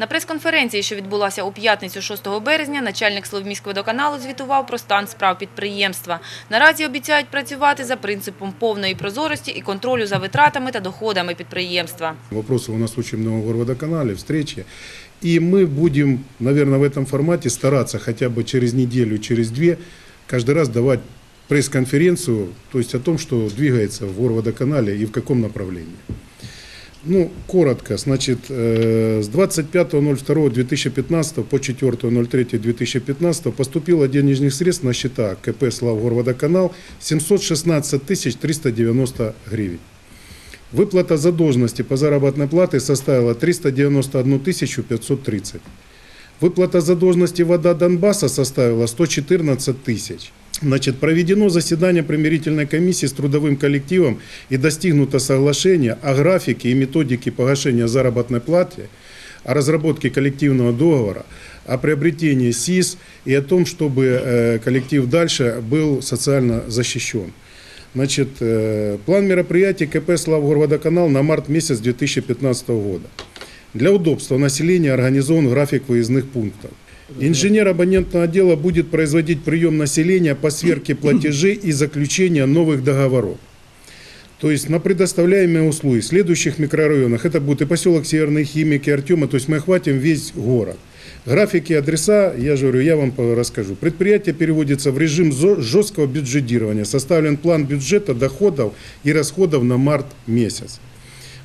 На прес-конференції, що відбулася у п'ятницю 6 березня, начальник Словміськводоканалу звітував про стан справ підприємства. Наразі обіцяють працювати за принципом повної прозорості і контролю за витратами та доходами підприємства. Вопросов у нас очень много в Горводоканале, встречи. И мы будем, наверное, в этом формате стараться хотя бы через неделю, через две, каждый раз давать пресс-конференцию, то есть о том, что двигается в Горводоканале и в каком направлении. Ну, коротко, значит, э, с 25.02.2015 по 4.03.2015 поступило денежных средств на счета КП «Славгорводоканал» 716 390 гривен. Выплата задолженности по заработной плате составила 391 530. Выплата задолженности «Вода Донбасса» составила 114 тысяч. Значит, проведено заседание примирительной комиссии с трудовым коллективом и достигнуто соглашение о графике и методике погашения заработной платы, о разработке коллективного договора, о приобретении СИС и о том, чтобы э, коллектив дальше был социально защищен. Значит, э, план мероприятий КП «Славгорводоканал» на март месяц 2015 года. Для удобства населения организован график выездных пунктов. Инженер абонентного отдела будет производить прием населения по сверке платежей и заключения новых договоров. То есть на предоставляемые услуги в следующих микрорайонах, это будет и поселок Северный Химик, и Артема, то есть мы охватим весь город. Графики, адреса, я же говорю, я вам расскажу. Предприятие переводится в режим жесткого бюджетирования. Составлен план бюджета доходов и расходов на март месяц.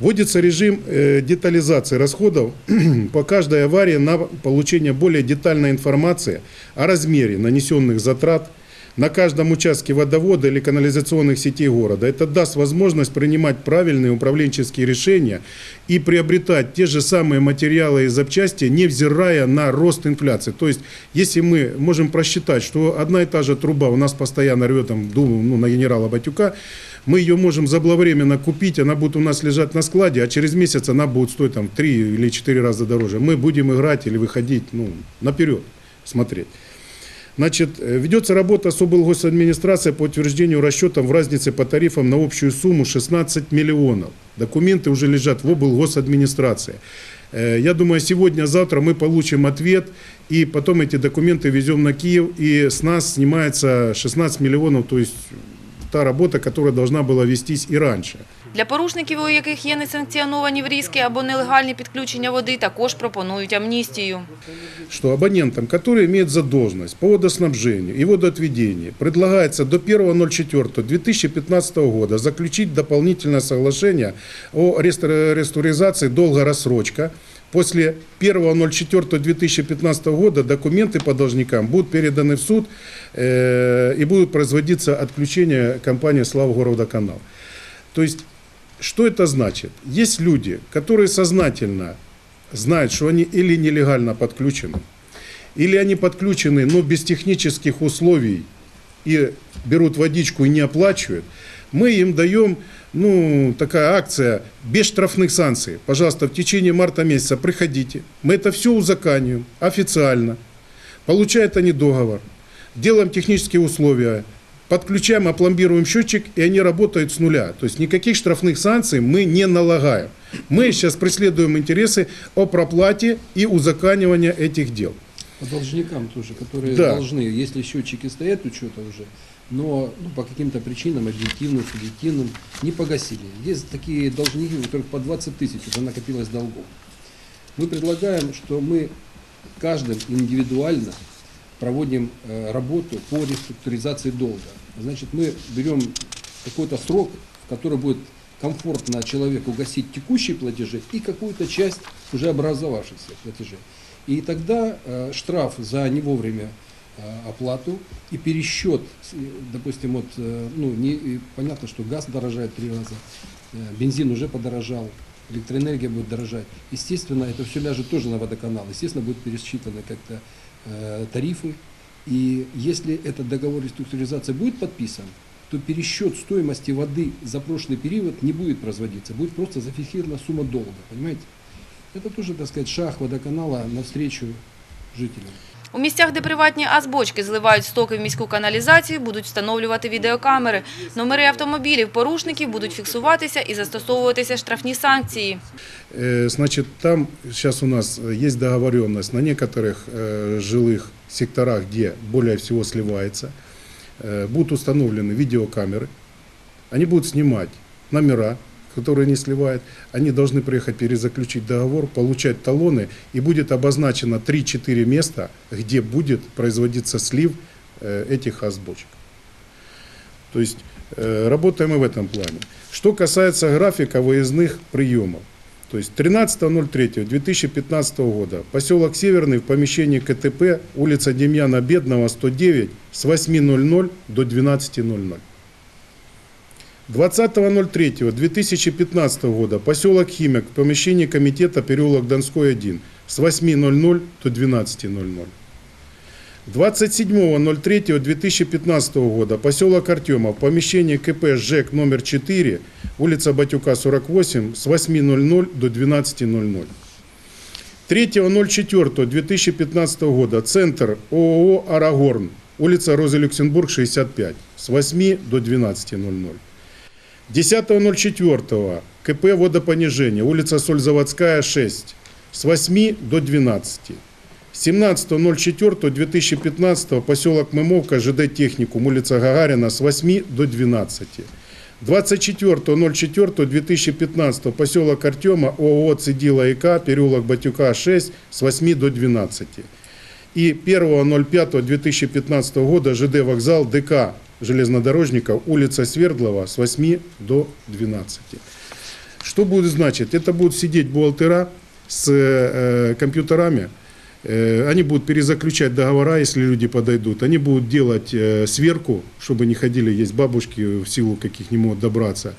Вводится режим э, детализации расходов по каждой аварии на получение более детальной информации о размере нанесенных затрат на каждом участке водовода или канализационных сетей города. Это даст возможность принимать правильные управленческие решения и приобретать те же самые материалы и запчасти, невзирая на рост инфляции. То есть, если мы можем просчитать, что одна и та же труба у нас постоянно рвет там, ну, на генерала Батюка, мы ее можем заблаговременно купить, она будет у нас лежать на складе, а через месяц она будет стоить там 3 или 4 раза дороже. Мы будем играть или выходить ну, наперед, смотреть. Значит, э, ведется работа с облгосадминистрацией по утверждению расчетов в разнице по тарифам на общую сумму 16 миллионов. Документы уже лежат в облгосадминистрации. Э, Я думаю, сегодня-завтра мы получим ответ, и потом эти документы везем на Киев, и с нас снимается 16 миллионов, то есть та робота, яка должна була вестись і раніше. Для порушників, у яких є несанкціоновані врізки або нелегальні підключення води, також пропонують амністію. Що абонентам, які мають задовженість по водоснабженню і водоотведенню, предлагається до 1.04.2015 року заключити дополнительне соглашення о реструктуризації довгоросрочка – После 1.04.2015 года документы по должникам будут переданы в суд э, и будут производиться отключение компании «Славгородоканал». То есть, что это значит? Есть люди, которые сознательно знают, что они или нелегально подключены, или они подключены, но без технических условий и берут водичку и не оплачивают, мы им даем ну, такая акция без штрафных санкций. Пожалуйста, в течение марта месяца приходите. Мы это все узаканиваем официально. Получают они договор. Делаем технические условия. Подключаем, опломбируем счетчик, и они работают с нуля. То есть никаких штрафных санкций мы не налагаем. Мы сейчас преследуем интересы о проплате и узаканивания этих дел. По должникам тоже, которые Да. должны, если счетчики стоят учета уже, но ну, по каким-то причинам, объективным, субъективным, не погасили. Есть такие должники, у которых по 20 тысяч уже накопилось долгов. Мы предлагаем, что мы каждым индивидуально проводим э, работу по реструктуризации долга. Значит, мы берем какой-то срок, в который будет комфортно человеку гасить текущие платежи и какую-то часть уже образовавшихся платежей. И тогда э, штраф за не вовремя оплату и пересчет, с- допустим, вот, э, ну, не, понятно, что газ дорожает три раза, э, бензин уже подорожал, электроэнергия будет дорожать. Естественно, это все ляжет тоже на водоканал. Естественно, будут пересчитаны как-то э, тарифы. И если этот договор реструктуризации будет подписан, то пересчет стоимости воды за прошлый период не будет производиться. Будет просто зафиксирована сумма долга. Понимаете? Это тоже, так сказать, шаг водоканала навстречу жителям. У місцях, де приватні азбочки зливають стоки в міську каналізацію, будуть встановлювати відеокамери. Номери автомобілів порушників будуть фіксуватися і застосовуватися штрафні санкції. Э, Значит, там сейчас у нас э, есть договоренность на некоторых э, жилых секторах, где более всего сливается, э, будут установлены видеокамеры. Они будут снимать номера, Которые не сливают. Они должны приехать перезаключить договор, получать талоны, и будет обозначено 3-4 места, где будет производиться слив э, этих азбочек. То есть э, работаем и в этом плане. Что касается графика выездных приемов. То есть 13.03.2015 года поселок Северный в помещении КТП, улица Демьяна Бедного, 109, с 8.00 до 12.00. 20.03.2015 года поселок Химик в помещении комитета переулок Донской 1 с 8.00 до 12.00. 27.03.2015 года поселок Артемов, помещение КП ЖЭК номер 4, улица Батюка 48 с 8.00 до 12.00. 3.04.2015 года центр ООО «Арагорн», улица Розы Люксембург 65 с 8 до 12.00. 10.04 КП «Водопонижение», улица Сользаводская 6 с 8 до 12. 17.04.2015 поселок Мымовка, ЖД Техникум, улица Гагарина с 8 до 12. 24.04.2015 поселок Артема, ООО «Цидила ИК», переулок Батюка 6 с 8 до 12. И 1.05.2015 года ЖД вокзал ДК железнодорожников, улица Свердлова с 8 до 12. Что будет значить? Это будут сидеть бухгалтера с э, компьютерами, Э, Они будут перезаключать договора, если люди подойдут. Они будут делать э, сверку, чтобы не ходили, есть бабушки в силу каких не могут добраться.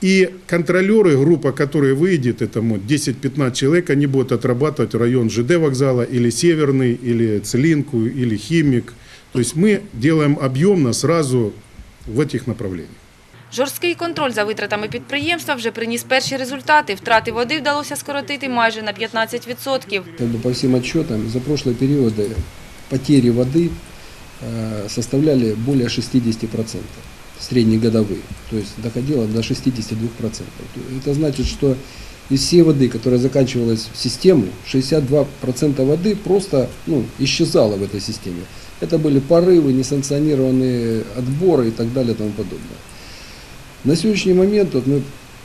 И контролеры, группа, которая выйдет, это вот 10-15 человек, они будут отрабатывать район ЖД вокзала, или Северный, или Целинку, или Химик. То есть мы делаем объемно сразу в этих направлениях. Жорсткий контроль за витратами підприємства вже приніс перші результати. Втрати води вдалося скоротити майже на 15%. Как бы по всем отчетам, за прошлые периоды потери воды э, составляли более 60%, среднегодовые. То есть доходило до 62%. Это значит, что из всей воды, которая заканчивалась в систему, 62% воды просто ну, исчезало в этой системе. Это были порывы, несанкционированные отборы и так далее и тому подобное. На сегодняшний момент вот мы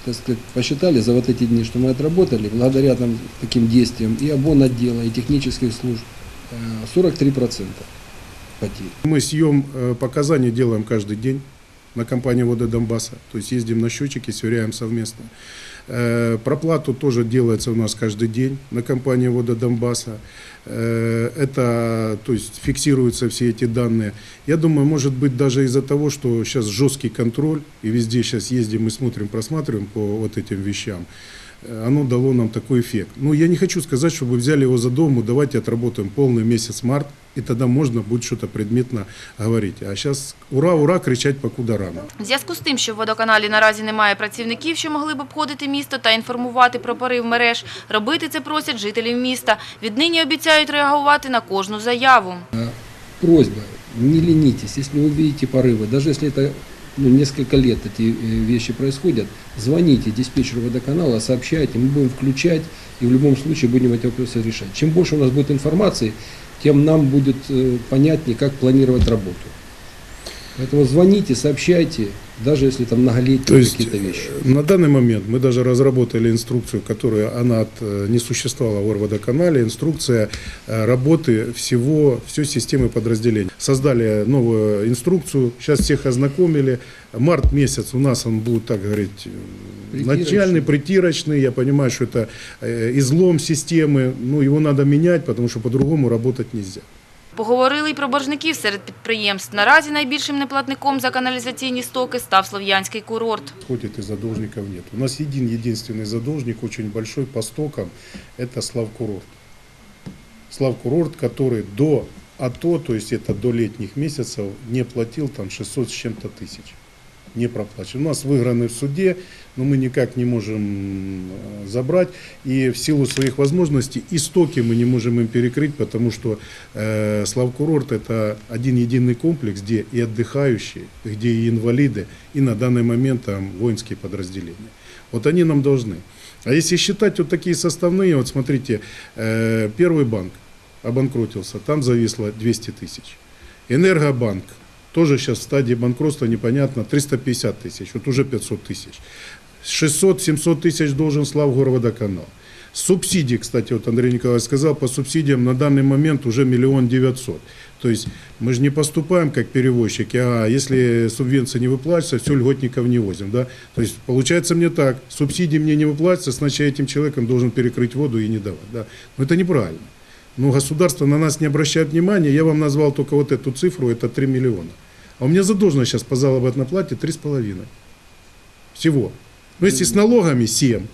так сказать, посчитали за вот эти дни, что мы отработали, благодаря там, таким действиям и обон отдела, и технических служб, э, 43% потерь. Мы съем э, показания делаем каждый день на компании «Воды Донбасса». То есть ездим на счетчики, сверяем совместно. Э, Проплату тоже делается у нас каждый день на компании «Вода Донбасса». Э, Это, то есть фиксируются все эти данные. Я думаю, может быть, даже из-за того, что сейчас жесткий контроль, и везде сейчас ездим и смотрим, просматриваем по вот этим вещам, оно дало нам такой эффект. Ну, я не хочу сказать, чтобы вы взяли его за дому, давайте отработаем полный месяц март, и тогда можно будет что-то предметно говорить. А сейчас ура, ура, кричать покуда рано. В зв'язку з тим, що в водоканалі наразі немає працівників, що могли б обходити місто та інформувати про порив мереж, робити це просять жителів міста. Віднині обіцяють реагувати на кожну заяву. Просьба, не ленитесь, если вы видите порывы, даже если это ну, несколько лет эти э, вещи происходят, звоните диспетчеру водоканала, сообщайте, мы будем включать и в любом случае будем эти вопросы решать. Чем больше у нас будет информации, тем нам будет э, понятнее, как планировать работу. Поэтому звоните, сообщайте, даже если там многолетние какие-то вещи. э, на данный момент мы даже разработали инструкцию, которая она от, э, не существовала в Орводоканале, инструкция э, работы всего, всей системы подразделений. Создали новую инструкцию, сейчас всех ознакомили. Март месяц у нас он будет, так говорить, э, начальный, притирочный. Я понимаю, что это излом системы, ну его надо менять, потому что по-другому работать нельзя. Поговорили й про боржників серед підприємств. Наразі найбільшим неплатником за каналізаційні стоки став Слов'янський курорт. Ходит и задолжников нет. У нас един единственный задолжник, очень большой по стокам, это Славкурорт. Славкурорт, который до АТО, то есть это до летних месяцев, не платил там 600 с чем-то тысяч. не проплачен. У нас выиграны в суде, но мы никак не можем э, забрать. И в силу своих возможностей истоки мы не можем им перекрыть, потому что э, Славкурорт это один единый комплекс, где и отдыхающие, где и инвалиды, и на данный момент там воинские подразделения. Вот они нам должны. А если считать вот такие составные, вот смотрите, э, первый банк обанкротился, там зависло 200 тысяч. Энергобанк тоже сейчас в стадии банкротства непонятно, 350 тысяч, вот уже 500 тысяч. 600-700 тысяч должен Славгорводоканал. Субсидии, кстати, вот Андрей Николаевич сказал, по субсидиям на данный момент уже миллион девятьсот. То есть мы же не поступаем как перевозчики, а если субвенция не выплачивается, все, льготников не возим. Да? То есть получается мне так, субсидии мне не выплачиваются, значит этим человеком должен перекрыть воду и не давать. Да? Но это неправильно. Но государство на нас не обращает внимания, я вам назвал только вот эту цифру, это 3 миллиона. А у меня задолженность сейчас по заработной плате 3,5. Всего. Ну, если с налогами 7.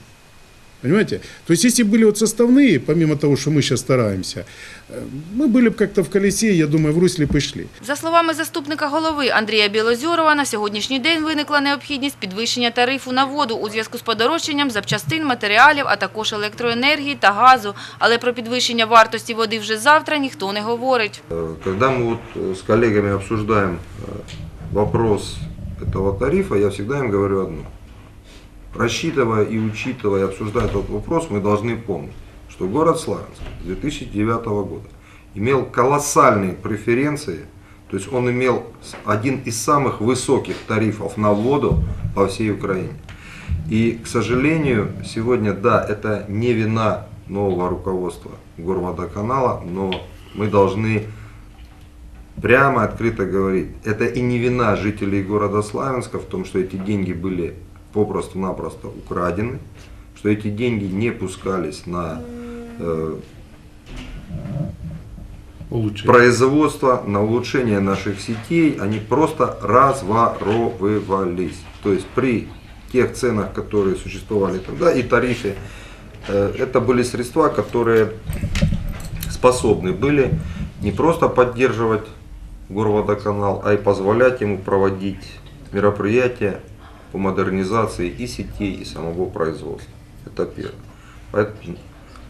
Понимаете? То есть, если были вот составные, помимо того, что мы сейчас стараемся, э, мы были бы как-то в колесе, я думаю, в русле пошли. За словами заступника голови Андрія Білозьорова, на сьогоднішній день виникла необхідність підвищення тарифу на воду у зв'язку з подорожчанням запчастин, матеріалів, а також електроенергії та газу. Але про підвищення вартості води вже завтра ніхто не говорить. Э, Когда мы вот э, с коллегами обсуждаем э, вопрос этого тарифа, я всегда им говорю одно. Рассчитывая и учитывая, обсуждая этот вопрос, мы должны помнить, что город Славянск с 2009 года имел колоссальные преференции, то есть он имел один из самых высоких тарифов на воду по всей Украине. И, к сожалению, сегодня, да, это не вина нового руководства Горводоканала, но мы должны прямо открыто говорить, это и не вина жителей города Славянска в том, что эти деньги были попросту-напросто украдены, что эти деньги не пускались на э, производство, на улучшение наших сетей, они просто разворовывались. То есть при тех ценах, которые существовали тогда, и тарифе, э, это были средства, которые способны были не просто поддерживать Горводоканал, а и позволять ему проводить мероприятия по модернизации и сетей, и самого производства. Это первое. Поэт-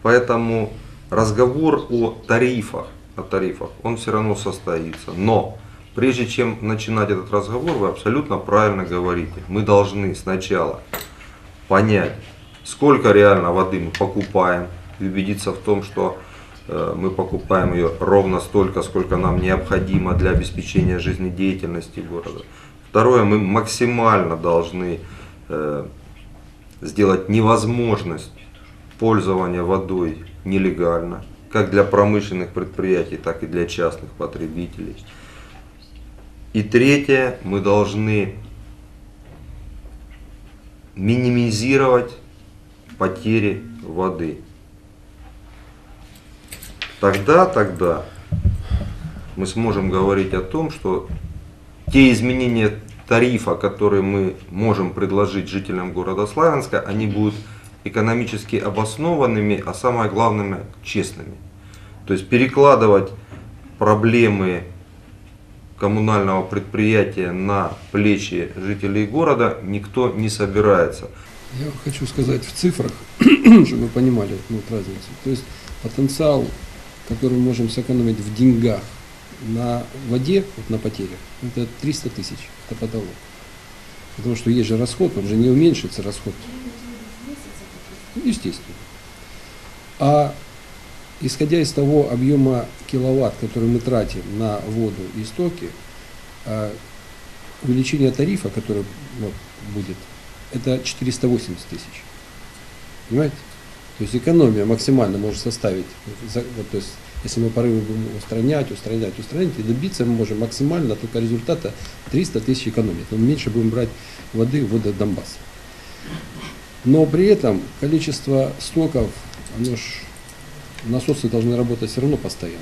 Поэтому разговор о тарифах, о тарифах, он все равно состоится. Но прежде чем начинать этот разговор, вы абсолютно правильно говорите. Мы должны сначала понять, сколько реально воды мы покупаем, и убедиться в том, что э, мы покупаем ее ровно столько, сколько нам необходимо для обеспечения жизнедеятельности города. Второе, мы максимально должны э, сделать невозможность пользования водой нелегально, как для промышленных предприятий, так и для частных потребителей. И третье, мы должны минимизировать потери воды. Тогда, тогда мы сможем говорить о том, что те изменения тарифа, которые мы можем предложить жителям города Славянска, они будут экономически обоснованными, а самое главное честными. То есть перекладывать проблемы коммунального предприятия на плечи жителей города никто не собирается. Я хочу сказать в цифрах, чтобы вы понимали вот разницу. То есть потенциал, который мы можем сэкономить в деньгах на воде, вот на потерях, это 300 тысяч, это потолок. Потому что есть же расход, он же не уменьшится расход. Естественно. А исходя из того объема киловатт, который мы тратим на воду и стоки, а, увеличение тарифа, которое вот, будет, это 480 тысяч. Понимаете? То есть экономия максимально может составить, вот, то есть если мы порывы будем устранять, устранять, устранять, и добиться мы можем максимально только результата 300 тысяч экономии. Но меньше будем брать воды вода Донбасса. Но при этом количество стоков, оно ж, насосы должны работать все равно постоянно.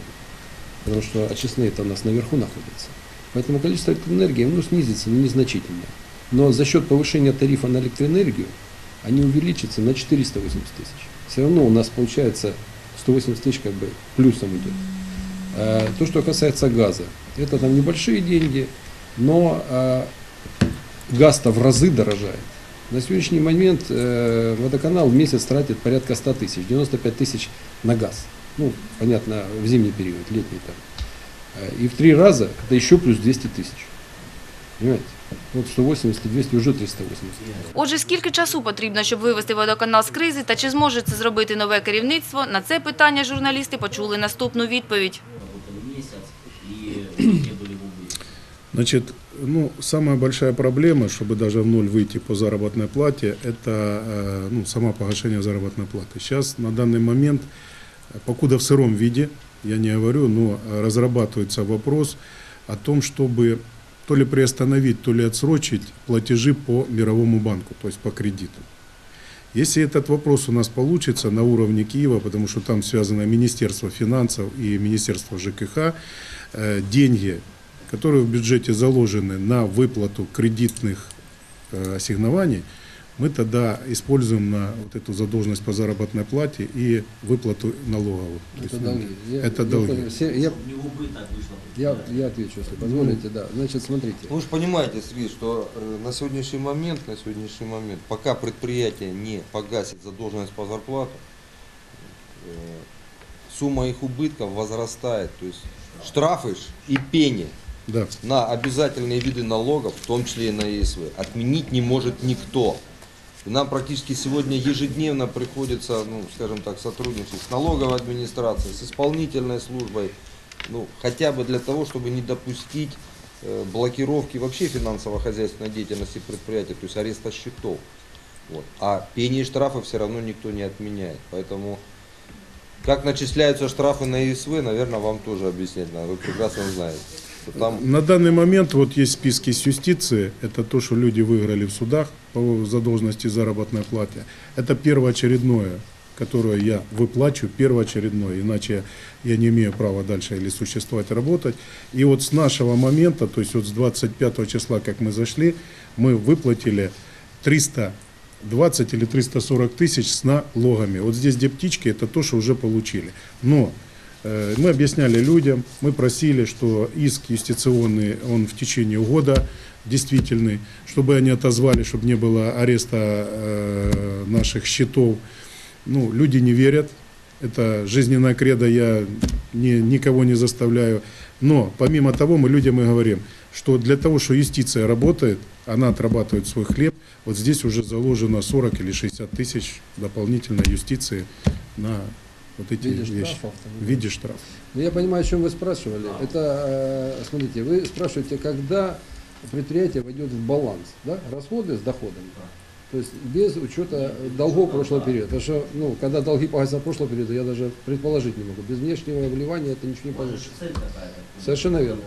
Потому что очистные это у нас наверху находятся. Поэтому количество электроэнергии оно снизится, но незначительно. Но за счет повышения тарифа на электроэнергию они увеличатся на 480 тысяч. Все равно у нас получается 180 тысяч как бы плюсом идет. Э, То, что касается газа, это там небольшие деньги, но э, газ-то в разы дорожает. На сегодняшний момент э, водоканал в месяц тратит порядка 100 тысяч, 95 тысяч на газ. Ну, понятно, в зимний период, летний там. Э, И в три раза это еще плюс 200 тысяч. Понимаете? Вот 180 и 200, уже 380. Отже, скільки часу потрібно, щоб вивести водоканал з кризи, та чи зможе це зробити нове керівництво? На це питання журналісти почули наступну відповідь. работали месяц и не были в убытке. Значит, ну, самая большая проблема, чтобы даже в ноль выйти по заработной плате, это э, ну, само погашение заработной платы. Сейчас, на данный момент, э, покуда в сыром виде, я не говорю, но э, разрабатывается вопрос о том, чтобы то ли приостановить, то ли отсрочить платежи по Мировому банку, то есть по кредиту. Если этот вопрос у нас получится на уровне Киева, потому что там связано Министерство финансов и Министерство ЖКХ, э, деньги, которые в бюджете заложены на выплату кредитных э, ассигнований, мы тогда используем на вот эту задолженность по заработной плате и выплату налоговую. То Это есть, долги. ну, Я- это я долги. понял. Все- я-. Я, я отвечу, если позволите, да. Значит, смотрите. Вы же понимаете, Сергей, что э, на сегодняшний момент, на сегодняшний момент, пока предприятие не погасит задолженность по зарплату, э, сумма их убытков возрастает. То есть штрафы ж и пени Да. на обязательные виды налогов, в том числе и на ЕСВ, отменить не может никто. Нам практически сегодня ежедневно приходится, ну, скажем так, сотрудничать с налоговой администрацией, с исполнительной службой, ну, хотя бы для того, чтобы не допустить э, блокировки вообще финансово-хозяйственной деятельности предприятия, то есть ареста счетов. Вот. А пени и штрафы все равно никто не отменяет. Поэтому как начисляются штрафы на ЕСВ, наверное, вам тоже объяснять надо. Вы прекрасно знаете. Там На данный момент вот есть списки с юстиции. Это то, что люди выиграли в судах по задолженности заработной плате. Это первоочередное, которое я выплачу, первоочередное, иначе я не имею права дальше или существовать, работать. И вот с нашего момента, то есть вот с 25 числа, как мы зашли, мы выплатили 320 или 340 тысяч с налогами. Вот здесь, где птички, это то, что уже получили. Но Э, Мы объясняли людям, мы просили, что иск юстиционный, он в течение года действительный, чтобы они отозвали, чтобы не было ареста э, наших счетов. Ну, люди не верят, это жизненная кредо, я не, никого не заставляю. Но помимо того, мы людям и говорим, что для того, что юстиция работает, она отрабатывает свой хлеб, вот здесь уже заложено 40 или 60 тысяч дополнительной юстиции на вот эти виде вещи. штрафов, В виде штрафа. Ну, я понимаю, о чем вы спрашивали. Это, э, смотрите, вы спрашиваете, когда предприятие войдет в баланс, да? расходы с доходами. То есть без учета долгов прошлого периода. Потому что, ну, когда долги погасят прошлого периода, я даже предположить не могу. Без внешнего вливания это ничего не получится. цель. Совершенно верно.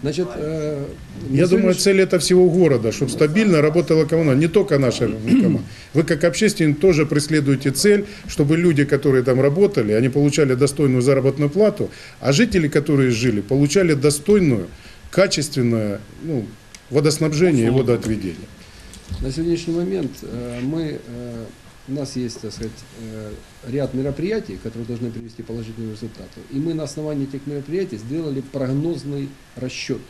Значит, э, Я думаю, сегодняшний- цель это всего города, чтобы стабильно работала коммуна, не только наша команда. Вы как общественник тоже преследуете цель, чтобы люди, которые там работали, они получали достойную заработную плату, а жители, которые жили, получали достойную, качественное ну, водоснабжение и водоотведение. На сегодняшний момент э, мы, э, у нас есть, так сказать, э, ряд мероприятий, которые должны привести к положительным результатам. И мы на основании этих мероприятий сделали прогнозный расчет,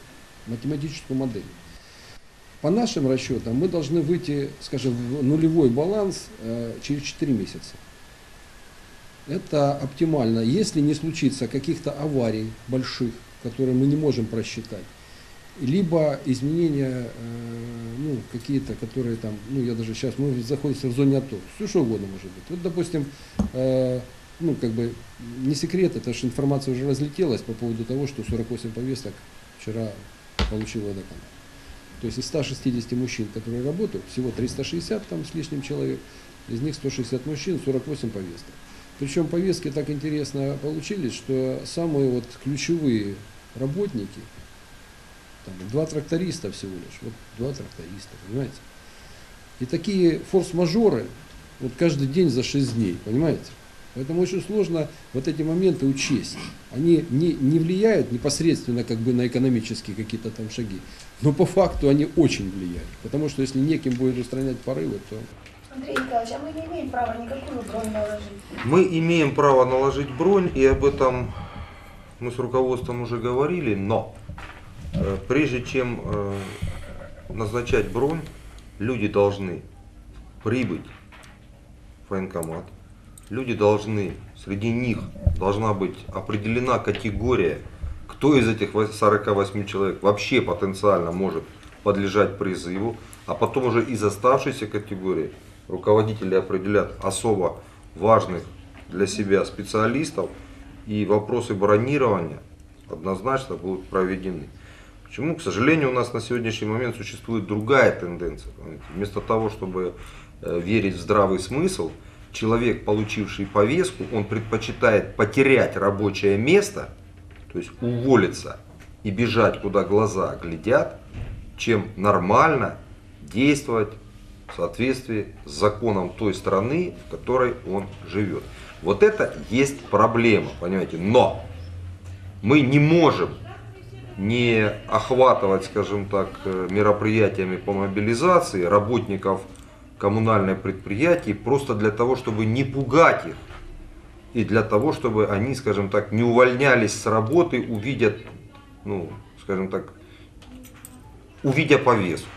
математическую модель. По нашим расчетам мы должны выйти, скажем, в нулевой баланс через 4 месяца. Это оптимально, если не случится каких-то аварий больших, которые мы не можем просчитать либо изменения, э, ну, какие-то, которые там, ну, я даже сейчас, мы находимся в зоне АТО, все что угодно может быть. Вот, допустим, э, ну, как бы, не секрет, это же информация уже разлетелась по поводу того, что 48 повесток вчера получил водоканал. То есть из 160 мужчин, которые работают, всего 360 там с лишним человек, из них 160 мужчин, 48 повесток. Причем повестки так интересно получились, что самые вот ключевые работники, там, два тракториста всего лишь, вот два тракториста, понимаете? И такие форс-мажоры, вот каждый день за 6 дней, понимаете? Поэтому очень сложно вот эти моменты учесть. Они не, не влияют непосредственно как бы на экономические какие-то там шаги, но по факту они очень влияют. Потому что если неким будет устранять порывы, то Андрей Николаевич, а мы не имеем права никакую бронь наложить. Мы имеем право наложить бронь, и об этом мы с руководством уже говорили, но прежде чем э, назначать бронь, люди должны прибыть в военкомат, люди должны, среди них должна быть определена категория, кто из этих 48 человек вообще потенциально может подлежать призыву, а потом уже из оставшейся категории руководители определят особо важных для себя специалистов, и вопросы бронирования однозначно будут проведены. Почему? К сожалению, у нас на сегодняшний момент существует другая тенденция. Вместо того, чтобы э, верить в здравый смысл, человек, получивший повестку, он предпочитает потерять рабочее место, то есть уволиться и бежать, куда глаза глядят, чем нормально действовать в соответствии с законом той страны, в которой он живет. Вот это есть проблема, понимаете. Но мы не можем не охватывать, скажем так, э, мероприятиями по мобилизации работников коммунальных предприятий просто для того, чтобы не пугать их и для того, чтобы они, скажем так, не увольнялись с работы, увидят, ну, скажем так, увидя повестку.